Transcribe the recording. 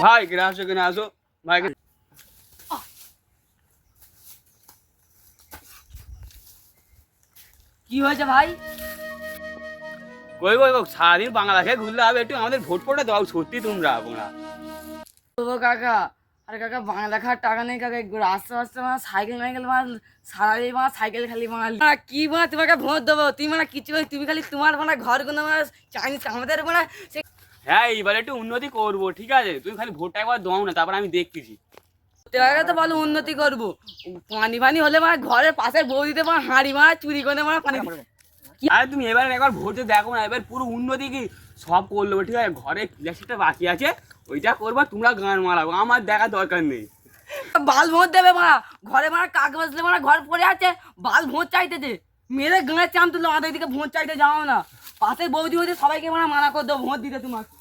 ভাই কিনে আসো কিনে আসো ভাই কি হয়েছে ভাই? কই সারাদিন বাংলা খেয়ে ঘুরলে হবে একটু আমাদের ভোট ফোটে দাও সত্যি তোমরা কাকা আরে কাকা বাংলা খাওয়ার টাকা নেই কাকা একটু রাস্তা রাস্তা মানে সাইকেল মাইকেল মানে সারাদিন মানে সাইকেল খালি বাঙালি কি মানে তোমাকে ভোট দেবো? তুমি মানে কিছু তুমি খালি তোমার মানে ঘর কোনো মানে চাইনিজ আমাদের মানে সে হ্যাঁ এইবার একটু উন্নতি করব ঠিক আছে? তুমি খালি ভোটটা একবার দাও না তারপর আমি দেখতেছি। টাকা তো ভালো উন্নতি করব। পানি ফানি হলে মানে ঘরের পাশে বউ দিতে মানে হাঁড়ি মারা চুরি করে মানে পানি আরে তুমি এবার একবার ভোটে দেখো না এবার পুরো উন্নতি কি সব করল ঠিক আছে? ঘরে ইলেকশনটা বাকি আছে ওইটা করব, তোমরা গান মারাবো, আমার দেখা দরকার নেই। বাল ভোঁত দেবে মারা, ঘরে মারা, কাক বসলে মারা, ঘর পড়ে আছে, বাল ভোঁত চাইতেছে। মেরে গাঁয়ের চাম তুললো আমাদের দিকে ভোঁত চাইতে যাও না। পাশের বৌদি হয়েছে, সবাইকে মারা, মানা করে দেবো ভোট দিতে তোমাকে।